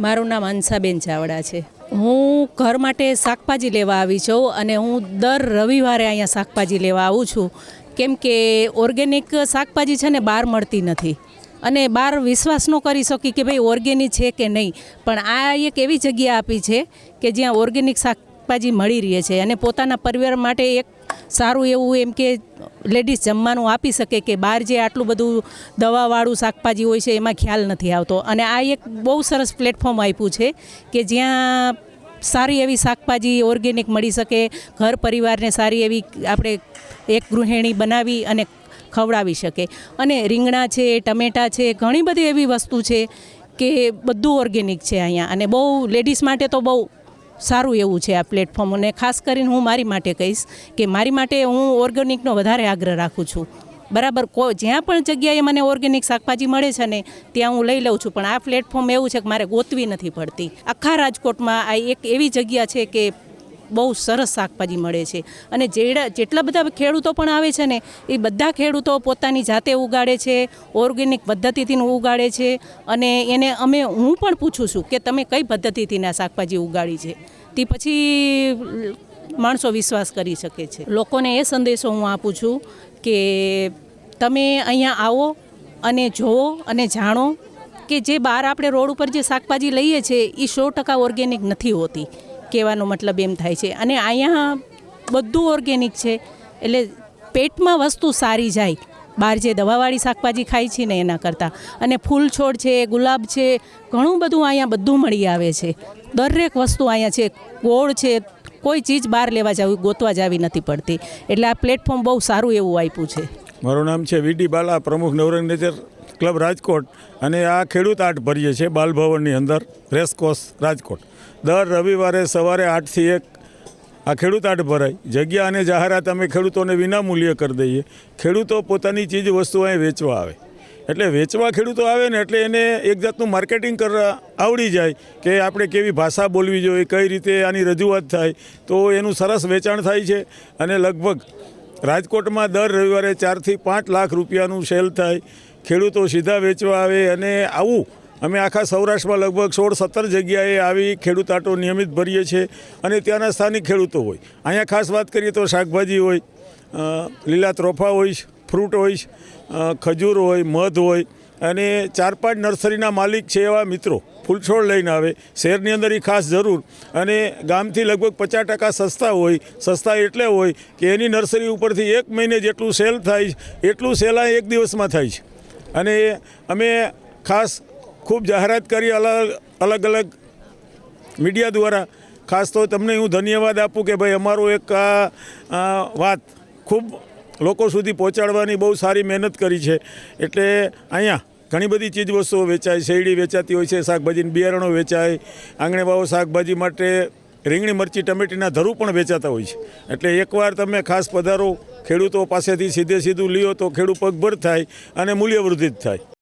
મારું નામ અંસાબેન ચાવડા છે. હું ઘર માટે શાકભાજી લેવા આવી છું અને હું દર રવિવારે અહીંયા શાકભાજી લેવા આવું છું. કેમ કે ઓર્ગેનિક શાકભાજી છે ને બહાર મળતી નથી. અને બહાર વિશ્વાસ ન કરી શકી કે ભાઈ ઓર્ગેનિક છે કે નહીં. પણ આ એક એવી જગ્યા આપી છે કે જ્યાં ઓર્ગેનિક શાકભાજી મળી રહે છે અને પોતાના પરિવાર માટે એક સારું એવું એમ કે લેડીઝ જમવાનું આપી શકે કે બહાર જે આટલું બધું દવાવાળું શાકભાજી હોય છે એમાં ખ્યાલ નથી આવતો. અને આ એક બહુ સરસ પ્લેટફોર્મ આપ્યું છે કે જ્યાં સારી એવી શાકભાજી ઓર્ગેનિક મળી શકે, ઘર પરિવારને સારી એવી આપણે એક ગૃહિણી બનાવી અને ખવડાવી શકે. અને રીંગણા છે, ટમેટાં છે, ઘણી બધી એવી વસ્તુ છે કે બધું ઓર્ગેનિક છે અહીંયા. અને બહુ લેડીઝ માટે તો બહુ સારું એવું છે આ પ્લેટફોર્મ અને ખાસ કરીને હું મારી માટે કહીશ કે મારી માટે હું ઓર્ગેનિકનો વધારે આગ્રહ રાખું છું. બરાબર, કો, જ્યાં પણ જગ્યાએ મને ઓર્ગેનિક શાકભાજી મળે છે ને, ત્યાં હું લઈ લઉં છું. પણ આ પ્લેટફોર્મ એવું છે કે મારે ગોતવી નથી પડતી. આખા રાજકોટમાં આ એક એવી જગ્યા છે કે બહુ સરસ શાકભાજી મળે છે. અને જેડા, જેટલા બધા ખેડૂતો પણ આવે છે ને, એ બધા ખેડૂતો પોતાની જાતે ઉગાડે છે, ઓર્ગેનિક પદ્ધતિથી ઉગાડે છે. અને એને અમે, હું પણ પૂછું છું કે તમે કઈ પદ્ધતિથી આ શાકભાજી ઉગાડી છે? તે પછી માણસો વિશ્વાસ કરી શકે છે. લોકોને એ સંદેશો હું આપું છું કે તમે અહીંયા આવો અને જોવો અને જાણો કે જે બહાર આપણે રોડ ઉપર જે શાકભાજી લઈએ છીએ એ સો ટકા ઓર્ગેનિક નથી હોતી. કહેવાનો મતલબ એમ થાય છે. અને અહીંયા બધું ઓર્ગેનિક છે. એટલે પેટમાં વસ્તુ સારી જાય. બહાર જે દવાવાળી શાકભાજી ખાય છે ને એના કરતાં. અને ફૂલ છોડ છે, ગુલાબ છે, ઘણું બધું અહીંયા બધું મળી આવે છે. દરેક વસ્તુ અહીંયા છે. ગોળ છે, કોઈ ચીજ બહાર લેવા જાવી, ગોતવા જવી નથી પડતી. એટલે આ પ્લેટફોર્મ બહુ સારું એવું આપ્યું છે. મારું નામ છે વીડી બાલા, પ્રમુખ નવરંગ નેચર ક્લબ રાજકોટ અને આ ખેડૂત આર્ટ ભરીએ છીએ બાલભવનની અંદર રેસકોસ રાજકોટ. દર રવિવારે સવારે આઠથી એક આ ખેડૂત આર્ટ ભરાય. જગ્યા અને જાહેરાત અમે ખેડૂતોને વિનામૂલ્યે કરી દઈએ. ખેડૂતો પોતાની ચીજ વસ્તુ અહીં વેચવા આવે. એટલે વેચવા ખેડૂતો આવે ને એટલે એને એક જાતનું માર્કેટિંગ કરવા આવડી જાય કે આપણે કેવી ભાષા બોલવી જોઈએ, કઈ રીતે આની રજૂઆત થાય. તો એનું સરસ વેચાણ થાય છે અને લગભગ રાજકોટમાં દર રવિવારે ચારથી પાંચ લાખ રૂપિયાનું સેલ થાય. ખેડૂતો સીધા વેચવા આવે અને આવું. અમે આખા સૌરાષ્ટ્રમાં લગભગ સોળ સત્તર જગ્યાએ આવી ખેડૂત આટો નિયમિત ભરીએ છીએ અને ત્યાંના સ્થાનિક ખેડૂતો હોય. અહીંયા ખાસ વાત કરીએ તો શાકભાજી હોય લીલા ત્રોફા હોય, ફ્રૂટ હોય ખજૂર હોય, મધ હોય અને ચાર પાંચ નર્સરીના માલિક છે એવા મિત્રો. ફૂલછોડ લઈને આવે, શહેરની અંદર એ ખાસ જરૂર. અને ગામથી લગભગ પચાસ ટકા સસ્તા હોય, સસ્તા એટલે હોય કે એની નર્સરી ઉપરથી એક મહિને જેટલું સેલ થાય એટલું સેલ એક દિવસમાં થાય છે. અને અમે ખાસ ખૂબ જાહેરાત કરી અલગ અલગ અલગ મીડિયા દ્વારા. ખાસ તો તમને હું ધન્યવાદ આપું કે ભાઈ અમારું એક વાત ખૂબ લોકો સુધી પહોંચાડવાની બહુ સારી મહેનત કરી છે. એટલે અહીંયા ઘણી બધી ચીજ વસ્તુઓ વેચાય, શેરડી વેચાતી હોય છે શાકભાજીની બિયારણો વેચાય, આંગણેવાઓ શાકભાજી માટે રીંગણી મરચી, ટમેટીના ધરુ પણ વેચાતા હોય છે. એટલે એકવાર તમે ખાસ પધારો, ખેડૂતો પાસેથી સીધે સીધું લ્યો તો ખેડૂત પગભર થાય અને મૂલ્ય વૃદ્ધિ જ થાય.